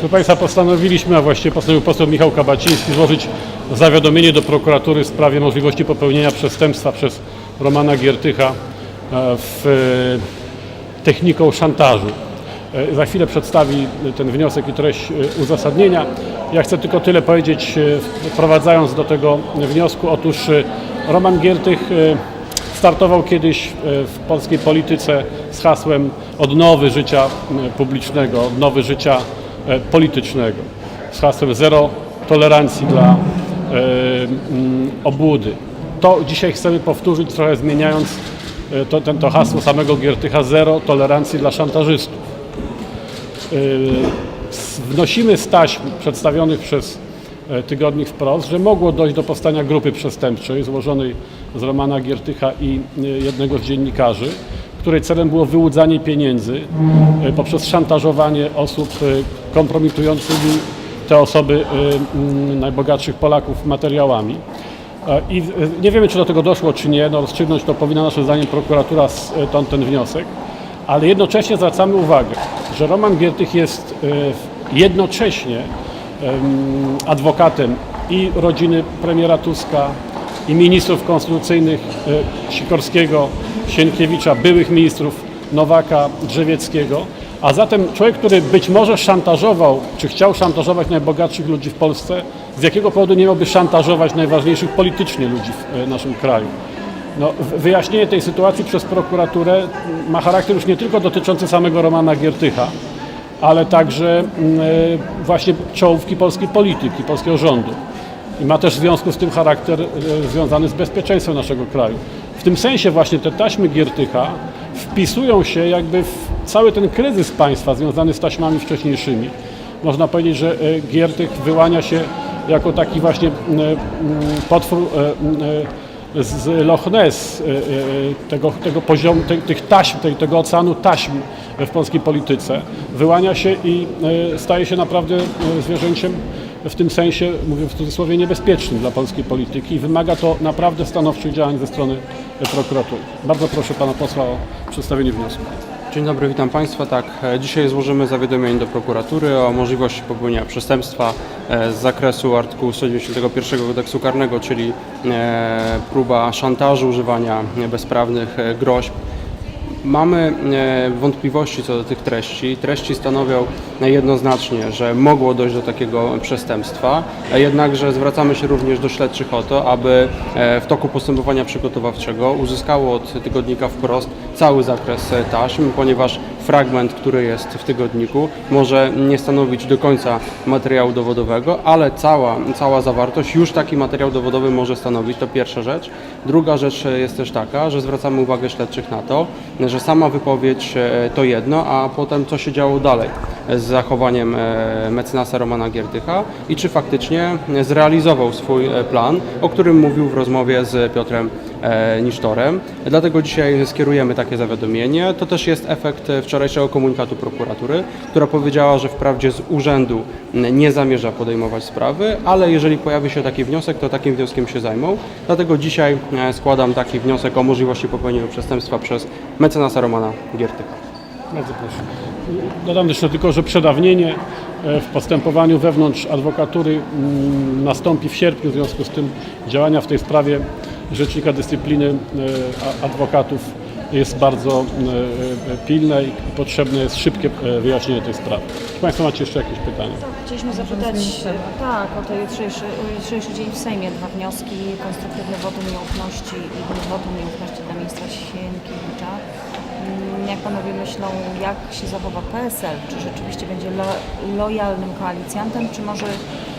Proszę Państwa, postanowiliśmy, a właściwie postanowił poseł Michał Kabaciński złożyć zawiadomienie do prokuratury w sprawie możliwości popełnienia przestępstwa przez Romana Giertycha e, w e, techniką szantażu. E, Za chwilę przedstawi ten wniosek i treść uzasadnienia. Ja chcę tylko tyle powiedzieć, wprowadzając do tego wniosku. Otóż Roman Giertych startował kiedyś w polskiej polityce z hasłem odnowy życia publicznego, odnowy życia politycznego, z hasłem zero tolerancji dla e, mm, obłudy. To dzisiaj chcemy powtórzyć, trochę zmieniając e, to, ten, to hasło samego Giertycha, zero tolerancji dla szantażystów. E, Wnosimy z taśm przedstawionych przez e, tygodnik wprost, że mogło dojść do powstania grupy przestępczej złożonej z Romana Giertycha i e, jednego z dziennikarzy, której celem było wyłudzanie pieniędzy e, poprzez szantażowanie osób e, kompromitującymi te osoby e, najbogatszych Polaków materiałami. I nie wiemy, czy do tego doszło, czy nie. No, rozstrzygnąć to powinna naszym zdaniem prokuratura e, ten, wniosek. Ale jednocześnie zwracamy uwagę, że Roman Giertych jest jednocześnie em, adwokatem i rodziny premiera Tuska, i ministrów konstytucyjnych e, Sikorskiego, Sienkiewicza, byłych ministrów Nowaka, Drzewieckiego. A zatem człowiek, który być może szantażował, czy chciał szantażować najbogatszych ludzi w Polsce, z jakiego powodu nie miałby szantażować najważniejszych politycznie ludzi w e, naszym kraju? No, wyjaśnienie tej sytuacji przez prokuraturę ma charakter już nie tylko dotyczący samego Romana Giertycha, ale także mm, e, właśnie czołówki polskiej polityki, polskiego rządu. I ma też w związku z tym charakter e, związany z bezpieczeństwem naszego kraju. W tym sensie właśnie te taśmy Giertycha wpisują się jakby w cały ten kryzys państwa związany z taśmami wcześniejszymi. Można powiedzieć, że e, Giertych wyłania się jako taki właśnie potwór e, z Loch Ness, tego, tego poziomu, tych taśm, tego oceanu taśm w polskiej polityce, wyłania się i staje się naprawdę zwierzęciem w tym sensie, mówię w cudzysłowie, niebezpiecznym dla polskiej polityki i wymaga to naprawdę stanowczych działań ze strony prokuratury. Bardzo proszę pana posła o przedstawienie wniosku. Dzień dobry, witam Państwa. Tak, e, dzisiaj złożymy zawiadomienie do prokuratury o możliwości popełnienia przestępstwa e, z zakresu artykułu 191 kodeksu karnego, czyli e, próba szantażu, używania bezprawnych groźb. Mamy e, wątpliwości co do tych treści. Treści stanowią jednoznacznie, że mogło dojść do takiego przestępstwa, jednakże zwracamy się również do śledczych o to, aby e, w toku postępowania przygotowawczego uzyskało od tygodnika wprost cały zakres e, taśm, ponieważ fragment, który jest w tygodniku, może nie stanowić do końca materiału dowodowego, ale cała, cała zawartość już taki materiał dowodowy może stanowić. To pierwsza rzecz. Druga rzecz jest też taka, że zwracamy uwagę śledczych na to, że sama wypowiedź e, to jedno, a potem co się działo dalej z zachowaniem e, mecenasa Romana Giertycha i czy faktycznie zrealizował swój e, plan, o którym mówił w rozmowie z Piotrem e, Nisztorem. Dlatego dzisiaj skierujemy takie zawiadomienie. To też jest efekt wczorajszego komunikatu prokuratury, która powiedziała, że wprawdzie z urzędu nie zamierza podejmować sprawy, ale jeżeli pojawi się taki wniosek, to takim wnioskiem się zajmą. Dlatego dzisiaj składam taki wniosek o możliwości popełnienia przestępstwa przez mecenasa Romana Giertycha. Bardzo proszę. Dodam jeszcze tylko, że przedawnienie e, w postępowaniu wewnątrz adwokatury mm, nastąpi w sierpniu, w związku z tym działania w tej sprawie Rzecznika Dyscypliny e, Adwokatów jest bardzo e, pilne i potrzebne jest szybkie wyjaśnienie tej sprawy. Czy Państwo macie jeszcze jakieś pytania? Chcieliśmy zapytać, tak, o ten jutrzejszy, jutrzejszy dzień w Sejmie. Dwa wnioski, konstruktywne wotum nieufności i wotum nieufności dla ministra Sienkiewicza. Panowie myślą, jak się zachowa PSL? Czy rzeczywiście będzie lo, lojalnym koalicjantem, czy może,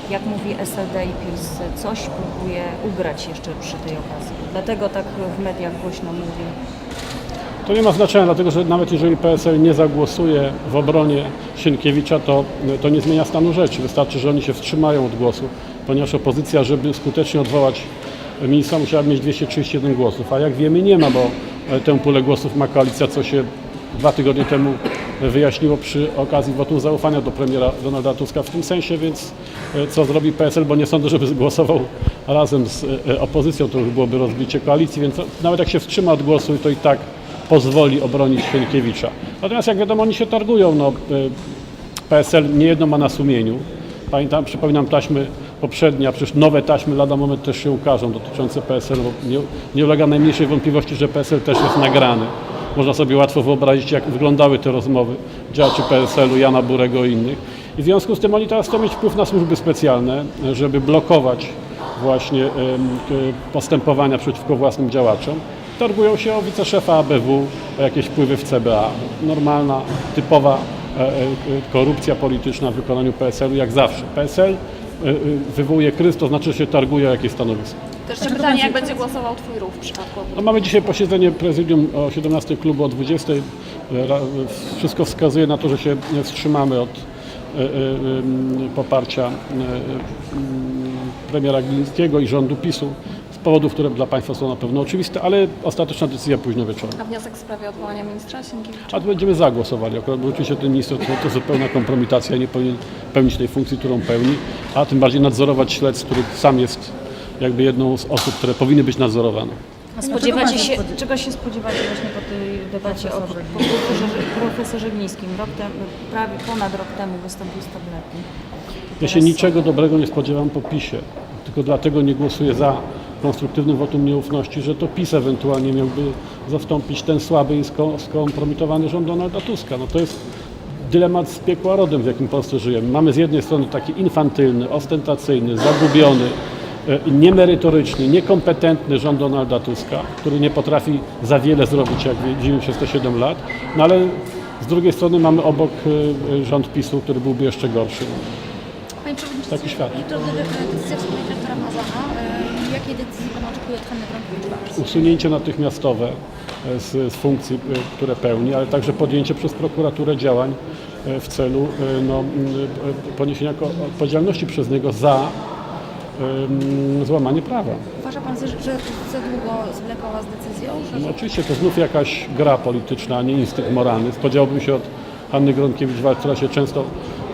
jak mówi SLD i PiS, coś próbuje ugrać jeszcze przy tej okazji? Dlatego tak w mediach głośno mówi. To nie ma znaczenia, dlatego że nawet jeżeli PSL nie zagłosuje w obronie Sienkiewicza, to, to nie zmienia stanu rzeczy. Wystarczy, że oni się wstrzymają od głosu, ponieważ opozycja, żeby skutecznie odwołać ministra, musiała mieć 231 głosów, a jak wiemy nie ma, bo e, tę pulę głosów ma koalicja, co się dwa tygodnie temu wyjaśniło przy okazji wotum zaufania do premiera Donalda Tuska w tym sensie, więc e, co zrobi PSL, bo nie sądzę, żeby głosował razem z e, opozycją, to już byłoby rozbicie koalicji, więc nawet jak się wstrzyma od głosu, to i tak pozwoli obronić Sienkiewicza. Natomiast jak wiadomo, oni się targują. No, y, PSL niejedno ma na sumieniu. Pamiętam, przypominam taśmy poprzednie, a przecież nowe taśmy lada moment też się ukażą dotyczące PSL, bo nie, nie ulega najmniejszej wątpliwości, że PSL też jest nagrany. Można sobie łatwo wyobrazić, jak wyglądały te rozmowy działaczy PSL-u, Jana Burego i innych. I w związku z tym oni teraz chcą mieć wpływ na służby specjalne, żeby blokować właśnie postępowania przeciwko własnym działaczom. Targują się o wiceszefa ABW, o jakieś wpływy w CBA. Normalna, typowa e, e, korupcja polityczna w wykonaniu PSL-u jak zawsze. PSL e, wywołuje kryzys, to znaczy się targuje o jakieś stanowisko. To jeszcze pytanie, jak będzie głosował Twój ruch w przypadku No, mamy dzisiaj posiedzenie prezydium o 17 klubu o 20. Ra- Wszystko wskazuje na to, że się wstrzymamy od e, e, poparcia e, em, premiera Glińskiego i rządu PiSu z powodów, które dla Państwa są na pewno oczywiste, ale ostateczna decyzja późno wieczorem. A wniosek w sprawie odwołania ministra Sienkiewicza? A tu będziemy zagłosowali. Akurat bo oczywiście ten minister to, to zupełna kompromitacja, nie powinien pełnić tej funkcji, którą pełni, a tym bardziej nadzorować śledztw, których sam jest jakby jedną z osób, które powinny być nadzorowane. A spodziewacie się, czego się spodziewacie właśnie po tej debacie o po profesorze, profesorze Glińskim? Rok temu, prawie ponad rok temu wystąpił z tabletni. Ja się niczego dobrego nie spodziewam po PiSie, tylko dlatego nie głosuję za konstruktywnym wotum nieufności, że to PiS ewentualnie miałby zastąpić ten słaby i sko- skompromitowany rząd Donalda Tuska. No to jest dylemat z piekła rodem, w jakim Polsce żyjemy. Mamy z jednej strony taki infantylny, ostentacyjny, zagubiony, niemerytoryczny, niekompetentny rząd Donalda Tuska, który nie potrafi za wiele zrobić, jak widzimy przez te 7 lat, no ale z drugiej strony mamy obok e, e, rząd PiSu, który byłby jeszcze gorszy. Panie Przewodniczący, Taki świat. to de- decyzja w sprawie dyrektora Mazana. E, Jakiej decyzji Pan oczekuje od Hanny Gronkiewicz? usunięcie natychmiastowe e, z, z funkcji, e, które pełni, ale także podjęcie przez prokuraturę działań e, w celu e, no, e, poniesienia odpowiedzialności przez niego za złamanie prawa. Uważa Pan, że, że za długo zwlekała z decyzją? Że, No, oczywiście to znów jakaś gra polityczna, a nie instynkt moralny. Spodziewałbym się od Hanny Gronkiewicz-Waltz, która się często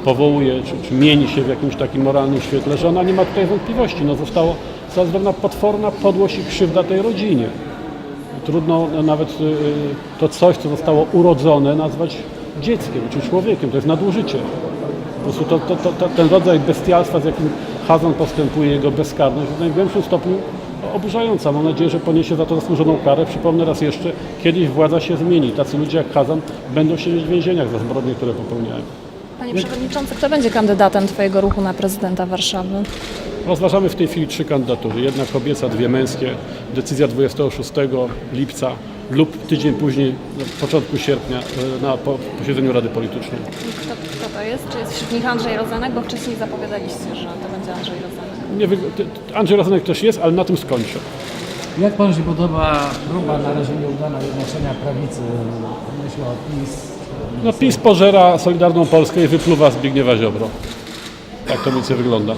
powołuje, czy, czy mieni się w jakimś takim moralnym świetle, że ona nie ma tutaj wątpliwości. No, zostało, została zrobiona potworna podłość i krzywda tej rodzinie. Trudno nawet y, to coś, co zostało urodzone, nazwać dzieckiem czy człowiekiem. To jest nadużycie. Po prostu to, to, to, to, ten rodzaj bestialstwa, z jakim Hazan postępuje, jego bezkarność, w najgłębszym stopniu oburzająca. Mam nadzieję, że poniesie za to zasłużoną karę. Przypomnę raz jeszcze, kiedyś władza się zmieni. Tacy ludzie jak Hazan będą siedzieć w więzieniach za zbrodnie, które popełniają. Panie Przewodniczący, kto będzie kandydatem Twojego ruchu na prezydenta Warszawy? Rozważamy w tej chwili trzy kandydatury. Jedna kobieca, dwie męskie. Decyzja 26 lipca lub tydzień później, na początku sierpnia, e, na po- posiedzeniu Rady Politycznej. Kto, kto to jest? Czy jest wśród nich Andrzej Rozenek? Bo wcześniej zapowiadaliście, że to będzie Andrzej Rozenek. Nie, Andrzej Rozenek też jest, ale na tym skończę. Jak panu się podoba próba na razie nieudana jednoczenia prawicy, myślę o PiS, No PiS pożera Solidarną Polskę i wypluwa Zbigniewa Ziobro. Tak to mniej więcej wygląda.